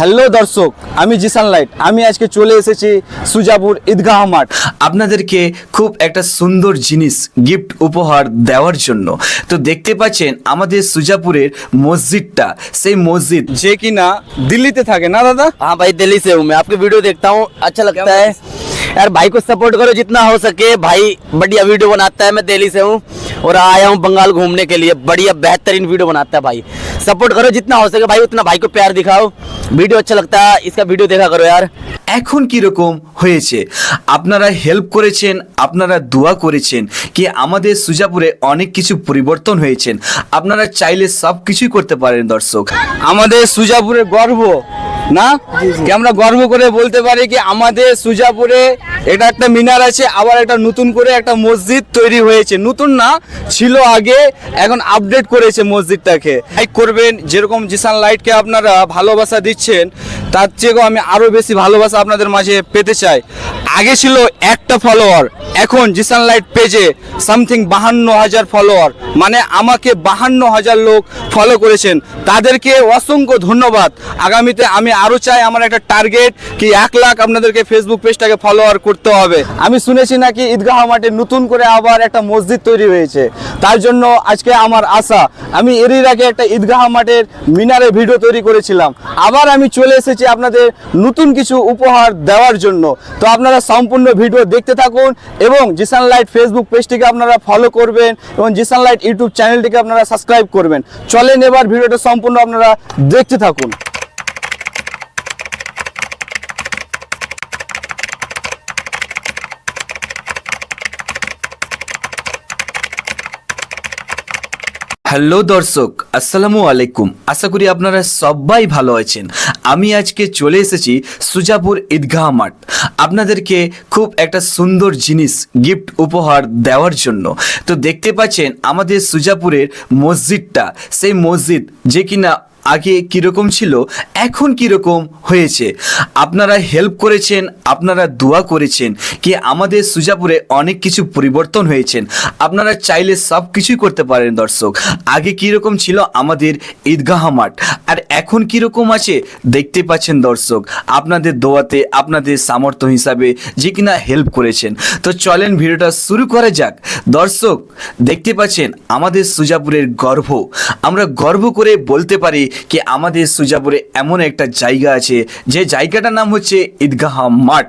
Hello দর্শক আমি Jisan light. আমি আজকে চলে এসেছি সুজাপুর ঈদগাহ মাঠ। আপনাদেরকে খুব একটা সুন্দর জিনিস গিফট উপহার দেওয়ার জন্য। তো দেখতে পাচ্ছেন আমাদের সুজাপুরের মসজিদটা সেই মসজিদ। যে কিনা দিল্লিতে থাকে না দাদা? হ্যাঁ ভাই দিল্লি সে আপনি ভিডিও দেখতা আচ্ছা লাগতা হ্যাঁ यार भाई को सपोर्ट करो जितना हो सके भाई बढ़िया वीडियो बनाता है मैं दिल्ली से हूँ और आया हूँ बंगाल घूमने के लिए बढ़िया बेहतरीन वीडियो बनाता है भाई सपोर्ट करो जितना हो सके भाई उतना भाई को प्यार दिखाओ वीडियो अच्छा लगता है इसका वीडियो देखा करो यार এখন কি রকম হয়েছে আপনারা হেল্প করেছেন আপনারা দোয়া করেছেন কি আমাদের সুজাপুরে অনেক কিছু পরিবর্তন হয়েছেন আপনারা চাইলে সব কিছুই করতে পারেন দর্শক আমাদের সুজাপুরের গর্ব না? কি আমরা গর্ব করে বলতে পারি কি আমাদের সুজাপুরে এটা একটা মিনার আছে, আবার একটা নতুন করে একটা মসজিদ তৈরি হয়েছে। নতুন না, ছিল আগে, এখন আপডেট করেছে মসজিদটাকে। লাইক করবেন, যেরকম জিসান লাইটকে আপনারা ভালোবাসা দিচ্ছেন তার চেয়েও আমি আরও বেশি ভালোবাসা আপনাদের মাঝে পেতে চাই। আগে ছিল একটা ফলোয়ার এখন জিসান লাইট পেজে সামথিং বাহান্ন হাজার ফলোয়ার মানে আমাকে বাহান্ন হাজার লোক ফলো করেছেন। তাদেরকে অসংখ্য ধন্যবাদ। আগামীতে আমি আরও চাই আমার একটা টার্গেট কি এক লাখ আপনাদেরকে ফেসবুক পেজটাকে ফলোয়ার করতে হবে। আমি শুনেছি নাকি ঈদগাহ মাঠে নতুন করে আবার একটা মসজিদ তৈরি হয়েছে। তার জন্য আজকে আমার আশা, আমি এরই আগে একটা ঈদগাহ মাঠের মিনারে ভিডিও তৈরি করেছিলাম। আবার আমি চলে এসেছি আপনাদের নতুন কিছু উপহার দেওয়ার জন্য। তো আপনারা সম্পূর্ণ ভিডিও দেখতে থাকুন এবং জিসান লাইট ফেসবুক পেজটিকে আপনারা ফলো করবেন এবং জিসান লাইট ইউটিউব চ্যানেলটিকে আপনারা সাবস্ক্রাইব করবেন। চলেন এবার ভিডিওটা সম্পূর্ণ আপনারা দেখতে থাকুন। হ্যালো দর্শক, আসসালামু আলাইকুম। আশা করি আপনারা সবাই ভালো আছেন। আমি আজকে চলে এসেছি সুজাপুর ঈদগাহ মাঠ। আপনাদেরকে খুব একটা সুন্দর জিনিস, গিফট উপহার দেওয়ার জন্য। তো দেখতে পাচ্ছেন আমাদের সুজাপুরের মসজিদটা। সেই মসজিদ যে কিনা আগে কীরকম ছিল, এখন কীরকম হয়েছে? আপনারা হেল্প করেছেন, আপনারা দোয়া করেছেন কি আমাদের সুজাপুরে অনেক কিছু পরিবর্তন হয়েছেন আপনারা চাইলে সব কিছুই করতে পারেন দর্শক। আগে কীরকম ছিল আমাদের ঈদগাহ মাঠ, আর এখন কীরকম আছে দেখতে পাচ্ছেন দর্শক। আপনাদের দোয়াতে, আপনাদের সামর্থ্য হিসাবে যে কিনা হেল্প করেছেন। তো চলেন ভিডিওটা শুরু করা যাক। দর্শক, দেখতে পাচ্ছেন আমাদের সুজাপুরের গর্ব। আমরা গর্ব করে বলতে পারি কি আমাদের সুজাপুরে এমন একটা জায়গা আছে, যে জায়গাটার নাম হচ্ছে ঈদগাহ মাঠ।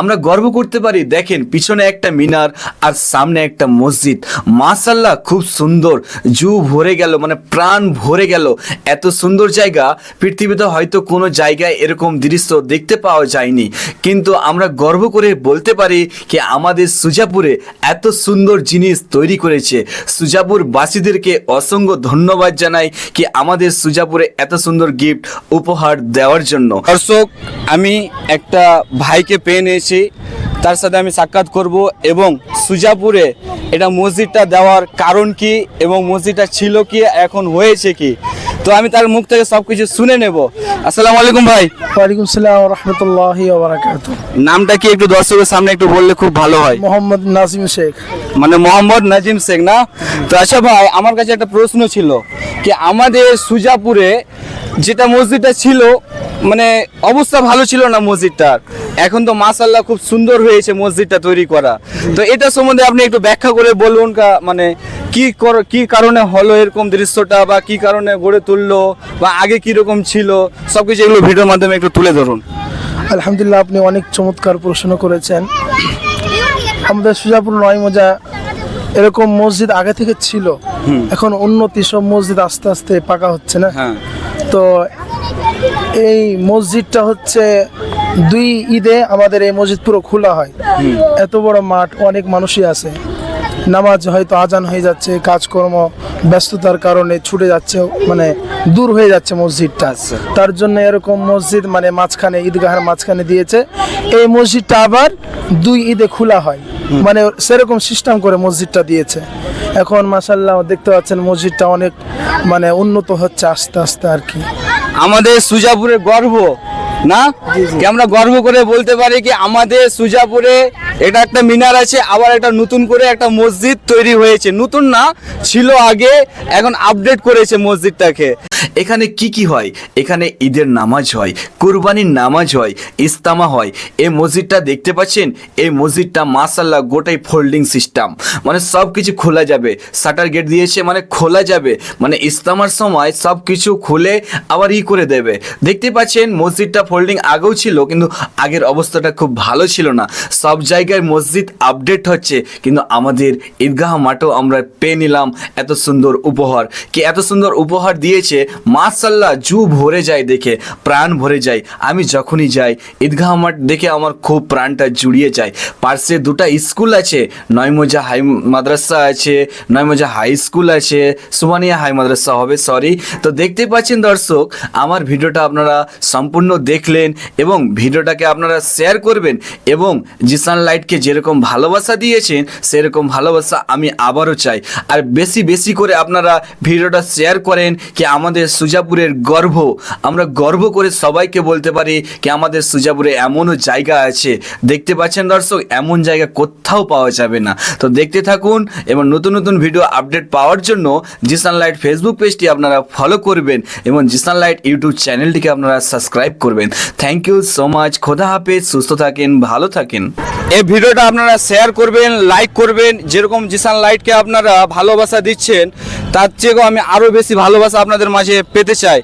আমরা গর্ব করতে পারি, দেখেন পিছনে একটা মিনার আর সামনে একটা মসজিদ। মাসাল্লাহ খুব সুন্দর। জু ভরে গেল মানে প্রাণ ভরে গেল। এত সুন্দর জায়গা, পৃথিবীতে হয়তো কোনো জায়গায় এরকম দৃশ্য দেখতে পাওয়া যায়নি। কিন্তু আমরা গর্ব করে বলতে পারি কি আমাদের সুজাপুরে এত সুন্দর জিনিস তৈরি করেছে। সুজাপুরবাসীদেরকে অসংখ্য ধন্যবাদ জানাই কি আমাদের সুজাপুরে এত সুন্দর গিফট উপহার দেওয়ার জন্য। দর্শক, আমি একটা ভাইকে পেয়ে নিয়েছি। তার সাথে আমি সাক্ষাৎ করব এবং সুজাপুরে এটা মসজিদটা দেওয়ার কারণ কি এবং মসজিদটা ছিল কি, এখন হয়েছে কি? তো আমি তার মুখ থেকে সব কিছু শুনে নেব। আসসালামু আলাইকুম ভাই। ওয়ালাইকুম সালাম রহমতুল্লাহ ওবরাকাত নামটা কি একটু দর্শকের সামনে একটু বললে খুব ভালো হয়? মোহাম্মদ নাজিম শেখ। মানে মোহাম্মদ নাজিম শেখ না? তো আচ্ছা ভাই আমার কাছে একটা প্রশ্ন ছিল কি আমাদের সুজাপুরে যেটা মসজিদটা ছিল মানে অবস্থা ভালো ছিল না মসজিদটার? এখন তো মাসাল্লাহ খুব সুন্দর হয়েছে মসজিদটা তৈরি করা। তো এটা সম্বন্ধে আপনি একটু ব্যাখ্যা করে বলুন মানে কি কর- কি কারণে হলো এরকম দৃশ্যটা বা কি কারণে গড়ে তুললো বা আগে কি রকম সবকিছু এগুলো ভিডিওর মাধ্যমে একটু তুলে ধরুন। আলহামদুলিল্লাহ আপনি অনেক চমৎকার প্রশ্ন করেছেন। আমাদের সুজাপুর নয় মজা এরকম মসজিদ আগে থেকে ছিল। এখন উন্নতি সব মসজিদ আস্তে আস্তে পাকা হচ্ছে না। হ্যাঁ। তো এই মসজিদটা হচ্ছে দুই ঈদে আমাদের এই মসজিদ পুরো খোলা হয়। এত বড় মাঠ অনেক মানুষই আছে। নামাজ হয়তো আজান হয়ে যাচ্ছে কাজকর্ম ব্যস্ততার কারণে ছুটে যাচ্ছে মানে দূর হয়ে যাচ্ছে মসজিদটা। তার জন্য এরকম মসজিদ মানে মাঝখানে ঈদগাহের মাঝখানে দিয়েছে। এই মসজিদটা আবার দুই ঈদে খোলা হয়। মানে সেরকম সিস্টেম করে মসজিদটা দিয়েছে। এখন মাসাল্লাহ দেখতে পাচ্ছেন মসজিদটা অনেক মানে উন্নত হচ্ছে আস্তে আস্তে আর কি। আমাদের সুজাপুরের গর্ব না? আমরা গর্ব করে বলতে পারি কি আমাদের সুজাপুরে এটা একটা মিনার আছে, আবার একটা নতুন করে একটা মসজিদ তৈরি হয়েছে। নতুন না, ছিল আগে, এখন আপডেট করেছে মসজিদটাকে। এখানে কি কি হয়? এখানে ঈদের নামাজ হয়, কুরবানির নামাজ হয় ইস্তামা হয়। এই মসজিদটা দেখতে পাচ্ছেন? এই মসজিদটা মাসাল্লাহ গোটাই ফোল্ডিং সিস্টেম। মানে সব কিছু খোলা যাবে। শাটার গেট দিয়েছে মানে খোলা যাবে। মানে ইস্তামার সময় সব কিছু খুলে আবার ই করে দেবে। দেখতে পাচ্ছেন, মসজিদটা ফোল্ডিং আগেও ছিল, কিন্তু আগের অবস্থাটা খুব ভালো ছিল না। সব জায়গায় মসজিদ আপডেট হচ্ছে, কিন্তু আমাদের ঈদগাহ মাঠেও আমরা পেয়ে নিলাম এত সুন্দর উপহার। কি এত সুন্দর উপহার দিয়েছে মাসাল্লাহ জু ভরে যায় দেখে, প্রাণ ভরে যায়। আমি যখনই যাই, ঈদগাহ মাঠ দেখে আমার খুব প্রাণটা জুড়িয়ে যায়। পার্শ্বে দুটা স্কুল আছে, নয়মজা হাই মাদ্রাসা আছে, নয়মজা হাই স্কুল আছে, সুমানিয়া হাই মাদ্রাসা হবে সরি তো দেখতে পাচ্ছেন দর্শক, আমার ভিডিওটা আপনারা সম্পূর্ণ দেখলেন এবং ভিডিওটাকে আপনারা শেয়ার করবেন এবং জিসান লাইটকে যেরকম ভালোবাসা দিয়েছেন, সেরকম ভালোবাসা আমি আবারও চাই। আর বেশি বেশি করে আপনারা ভিডিওটা শেয়ার করেন, কি আমাদের সুজাপুরের গর্ব। আমরা গর্ব করে সবাইকে বলতে পারি কি আমাদের সুজাপুরে এমনও জায়গা আছে। দেখতে পাচ্ছেন দর্শক, এমন জায়গা কোথাও পাওয়া যাবে না। তো দেখতে থাকুন, এবং নতুন নতুন ভিডিও আপডেট পাওয়ার জন্য জিসান লাইট ফেসবুক পেজটি আপনারা ফলো করবেন, এবং জিসান লাইট ইউটিউব চ্যানেলটিকে আপনারা সাবস্ক্রাইব করবেন। থ্যাংক ইউ সো মাচ খোদা হাফেজ, সুস্থ থাকেন, ভালো থাকেন। এই ভিডিওটা আপনারা শেয়ার করবেন লাইক করবেন। যেরকম জিসান লাইটকে আপনারা ভালোবাসা দিচ্ছেন তার চেয়েও আমি আরও বেশি ভালোবাসা আপনাদের মাঝে পেতে চাই।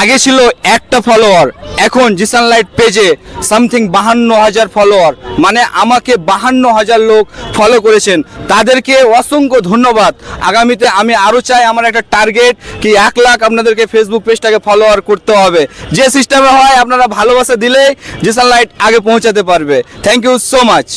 আগে ছিল একটা ফলোয়ার এখন জিসান লাইট পেজে সামথিং বাহান্ন হাজার ফলোয়ার মানে আমাকে বাহান্ন হাজার লোক ফলো করেছেন। তাদেরকে অসংখ্য ধন্যবাদ। আগামীতে আমি আরও চাই আমার একটা টার্গেট কি এক লাখ আপনাদেরকে ফেসবুক পেজটাকে ফলোয়ার করতে হবে। যে সিস্টেমে হয়, আপনারা ভালোবাসা দিলেই জিসান লাইট আগে পৌঁছাতে পারবে। Thank you so much